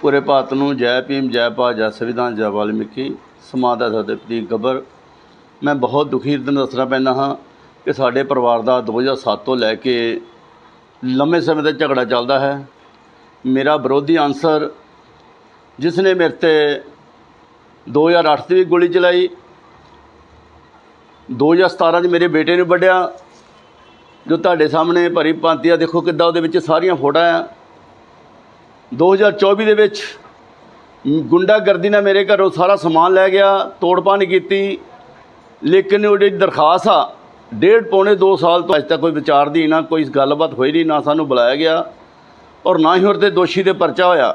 ਪੂਰੇ ਭਾਰਤ ਨੂੰ ਜੈ ਭੀਮ, ਜੈ ਭਾ ਜੈ ਸੰਵਿਧਾਨ, ਜੈ ਵਾਲਮੀਕੀ ਸਮਾਜ ਦਾ ਸਾਡੇ ਗੱਬਰ ਮੈਂ ਬਹੁਤ ਦੁਖੀ ਦਿਨ ਦੱਸਣਾ ਪੈਂਦਾ ਹਾਂ ਕਿ ਸਾਡੇ ਪਰਿਵਾਰ ਦਾ 2007 ਤੋਂ ਲੈ ਕੇ ਲੰਮੇ ਸਮੇਂ ਤੋਂ ਝਗੜਾ ਚੱਲਦਾ ਹੈ। ਮੇਰਾ ਵਿਰੋਧੀ ਅਨਸਰ, ਜਿਸ ਨੇ ਮੇਰੇ ਤੇ 2008 ਦੀ ਵੀ ਗੋਲੀ ਚਲਾਈ 2017 'ਚ ਮੇਰੇ ਬੇਟੇ ਨੂੰ ਵੱਢਿਆ। ਜੋ ਤੁਹਾਡੇ ਸਾਹਮਣੇ ਭਰੀ ਭਾਂਤੀ ਆ ਦੇਖੋ ਕਿੱਦਾਂ ਉਹਦੇ ਵਿੱਚ ਸਾਰੀਆਂ ਫੋਟੋਆਂ ਆ। 2024 ਦੇ ਵਿੱਚ ਗੁੰਡਾਗਰਦੀ ਨਾਲ ਮੇਰੇ ਘਰੋਂ ਸਾਰਾ ਸਮਾਨ ਲੈ ਗਿਆ ਤੋੜਪਾਣ ਕੀਤੀ। ਲੇਕਿਨ ਉਹਦੀ ਦਰਖਾਸਤ ਆ, ਡੇਢ ਪੌਣੇ 2 ਸਾਲ ਤੋਂ ਅਜੇ ਤੱਕ ਕੋਈ ਵਿਚਾਰ ਦੀ ਨਾ, ਕੋਈ ਗੱਲਬਾਤ ਹੋਈ ਨਹੀਂ, ਨਾ ਸਾਨੂੰ ਬੁਲਾਇਆ ਗਿਆ ਔਰ ਨਾ ਹੀ ਉਹਦੇ ਤੇ ਦੋਸ਼ੀ ਦੇ ਪਰਚਾ ਹੋਇਆ।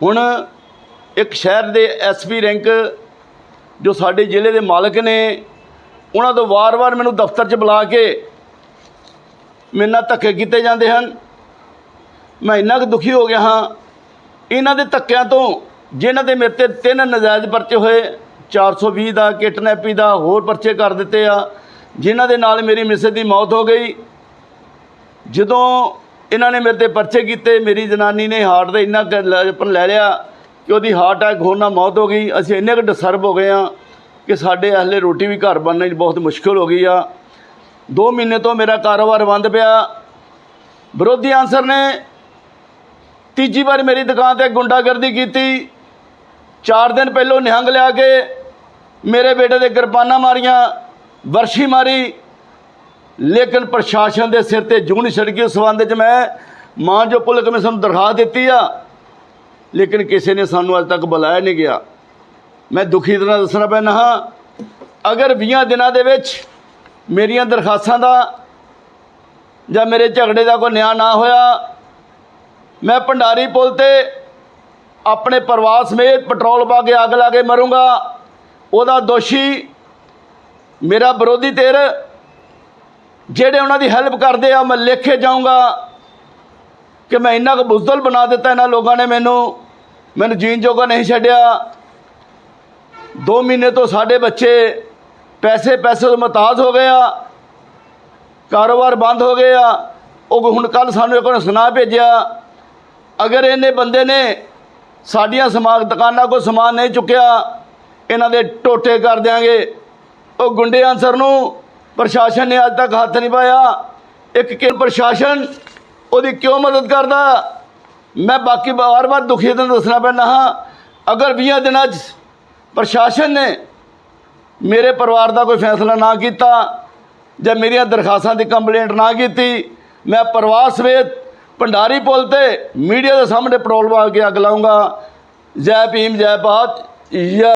ਹੁਣ ਇੱਕ ਸ਼ਹਿਰ ਦੇ ਐਸਪੀ ਰੈਂਕ ਜੋ ਸਾਡੇ ਜ਼ਿਲ੍ਹੇ ਦੇ ਮਾਲਕ ਨੇ, ਉਹਨਾਂ ਤੋਂ ਵਾਰ-ਵਾਰ ਮੈਨੂੰ ਦਫ਼ਤਰ 'ਚ ਬੁਲਾ ਕੇ ਮੇਰੇ ਨਾਲ ਧੱਕੇ ਕੀਤੇ ਜਾਂਦੇ ਹਨ। ਮੈਂ ਇੰਨਾ ਕੁ ਦੁਖੀ ਹੋ ਗਿਆ ਹਾਂ। ਇਹਨਾਂ ਦੇ ਧੱਕਿਆਂ ਤੋਂ ਜਿਨ੍ਹਾਂ ਦੇ ਮੇਰੇ ਤੇ ਤਿੰਨ ਨਜਾਇਜ਼ ਪਰਚੇ ਹੋਏ 420 ਦਾ ਕਿਡਨੈਪੀ ਦਾ ਹੋਰ ਪਰਚੇ ਕਰ ਦਿੱਤੇ ਆ, ਜਿਨ੍ਹਾਂ ਦੇ ਨਾਲ ਮੇਰੀ ਮਿਸੇ ਦੀ ਮੌਤ ਹੋ ਗਈ। ਜਦੋਂ ਇਹਨਾਂ ਨੇ ਮੇਰੇ ਤੇ ਪਰਚੇ ਕੀਤੇ, ਮੇਰੀ ਜਨਾਨੀ ਨੇ ਹਾਰਟ ਦਾ ਇੰਨਾ ਕੁ ਲ- ਲੈ ਲਿਆ ਕਿ ਉਹਦੀ ਹਾਰਟ ਅਟੈਕ ਹੋਣ ਨਾਲ ਮੌਤ ਹੋ ਗਈ। ਅਸੀਂ ਇੰਨੇ ਕੁ ਡਿਸਟਰਬ ਹੋ ਗਏ ਆ ਕਿ ਸਾਡੇ ਹਲੇ ਰੋਟੀ ਵੀ ਘਰ ਬਣਨਾ ਬਹੁਤ ਮੁਸ਼ਕਿਲ ਹੋ ਗਈ ਆ। 2 ਮਹੀਨੇ ਤੋਂ ਮੇਰਾ ਕਾਰੋਬਾਰ ਬੰਦ ਪਿਆ। ਵਿਰੋਧੀ ਆਂਸਰ ਨੇ ਤੀਜੀ ਵਾਰ ਮੇਰੀ ਦੁਕਾਨ ਤੇ ਗੁੰਡਾਗਰਦੀ ਕੀਤੀ। 4 ਦਿਨ ਪਹਿਲੋਂ ਨਿਹੰਗ ਲਿਆ ਕੇ ਮੇਰੇ ਬੇਟੇ ਦੇ ਕਿਰਪਾਨਾਂ ਮਾਰੀਆਂ, ਵਰਸ਼ੀ ਮਾਰੀ। ਲੇਕਿਨ ਪ੍ਰਸ਼ਾਸਨ ਦੇ ਸਿਰ ਤੇ ਜੂਨ ਛੜਕੀ ਉਸ ਸੰਬੰਧ ਵਿੱਚ ਮੈਂ ਮਾਂ ਜੋ ਪੁਲਿਸ ਕਮਿਸ਼ਨ ਨੂੰ ਦਰਖਾਸਤ ਦਿੱਤੀ ਆ, ਲੇਕਿਨ ਕਿਸੇ ਨੇ ਸਾਨੂੰ ਅੱਜ ਤੱਕ ਬੁਲਾਇਆ ਨਹੀਂ ਗਿਆ। ਮੈਂ ਦੁਖੀ ਤਰ੍ਹਾਂ ਦੱਸਣਾ ਪੈਣਾ ਹਾਂ, ਅਗਰ 20 ਦਿਨਾਂ ਦੇ ਵਿੱਚ ਮੇਰੀਆਂ ਦਰਖਾਸਤਾਂ ਦਾ ਜਾਂ ਮੇਰੇ ਝਗੜੇ ਦਾ ਕੋਈ ਨਿਆਂ ਨਾ ਹੋਇਆ ਮੈਂ ਭੰਡਾਰੀ ਪੁਲ ਤੇ ਆਪਣੇ ਪਰਿਵਾਰ ਸਮੇਤ ਪੈਟਰੋਲ ਪਾ ਕੇ ਅੱਗ ਲਾ ਕੇ ਮਰੂੰਗਾ। ਉਹਦਾ ਦੋਸ਼ੀ ਮੇਰਾ ਵਿਰੋਧੀ ਧਿਰ, ਜਿਹੜੇ ਉਹਨਾਂ ਦੀ ਹੈਲਪ ਕਰਦੇ ਆ, ਮੈਂ ਲਿਖ ਜਾਊਂਗਾ ਕਿ ਮੈਂ ਇੰਨਾ ਕੁ ਬੁਜ਼ਦਲ ਬਣਾ ਦਿੱਤਾ ਇਹਨਾਂ ਲੋਕਾਂ ਨੇ ਮੈਨੂੰ। ਮੈਨੂੰ ਜੀਣ ਜੋਗਾ ਨਹੀਂ ਛੱਡਿਆ। 2 ਮਹੀਨੇ ਤੋਂ ਸਾਡੇ ਬੱਚੇ ਪੈਸੇ ਪੈਸੇ ਤੋਂ ਮਤਾਜ ਹੋ ਗਏ ਆ। ਕਾਰੋਬਾਰ ਬੰਦ ਹੋ ਗਏ ਆ। ਉਹ ਹੁਣ ਕੱਲ ਸਾਨੂੰ ਇੱਕ ਨੇ ਸੁਣਾ ਭੇਜਿਆ। ਅਗਰ ਇਹਨੇ ਬੰਦੇ ਨੇ ਸਾਡੀਆਂ ਸਮਾਗ ਦੁਕਾਨਾਂ ਕੋ ਸਮਾਨ ਨਹੀਂ ਚੁੱਕਿਆ, ਇਹਨਾਂ ਦੇ ਟੋਟੇ ਕਰ ਦਿਆਂਗੇ। ਉਹ ਗੁੰਡੇ ਅਨਸਰ ਨੂੰ ਪ੍ਰਸ਼ਾਸਨ ਨੇ ਅੱਜ ਤੱਕ ਹੱਥ ਨਹੀਂ ਪਾਇਆ। ਇੱਕ ਕਿ ਪ੍ਰਸ਼ਾਸਨ ਉਹਦੀ ਕਿਉਂ ਮਦਦ ਕਰਦਾ? ਮੈਂ ਬਾਕੀ ਵਾਰ-ਵਾਰ ਦੁਖੀ ਦਿਨ ਦੱਸਣਾ ਪੈਂਦਾ ਹਾਂ। ਅਗਰ 20 ਦਿਨਾਂ 'ਚ ਪ੍ਰਸ਼ਾਸਨ ਨੇ ਮੇਰੇ ਪਰਿਵਾਰ ਦਾ ਕੋਈ ਫੈਸਲਾ ਨਾ ਕੀਤਾ ਜਾਂ ਮੇਰੀਆਂ ਦਰਖਾਸਤਾਂ ਦੀ ਕੰਪਲੇਂਟ ਨਾ ਕੀਤੀ, ਮੈਂ ਪਰਿਵਾਰ ਸਮੇਤ ਭੰਡਾਰੀ ਪੁਲ ਤੇ ਮੀਡੀਆ ਦੇ ਸਾਹਮਣੇ ਪੈਟਰੋਲ ਪਾ ਕੇ ਅੱਗ ਲਾਉਂਗਾ ਜੈ ਭੀਮ, ਜੈ ਭਾਰਤ। ਜੈ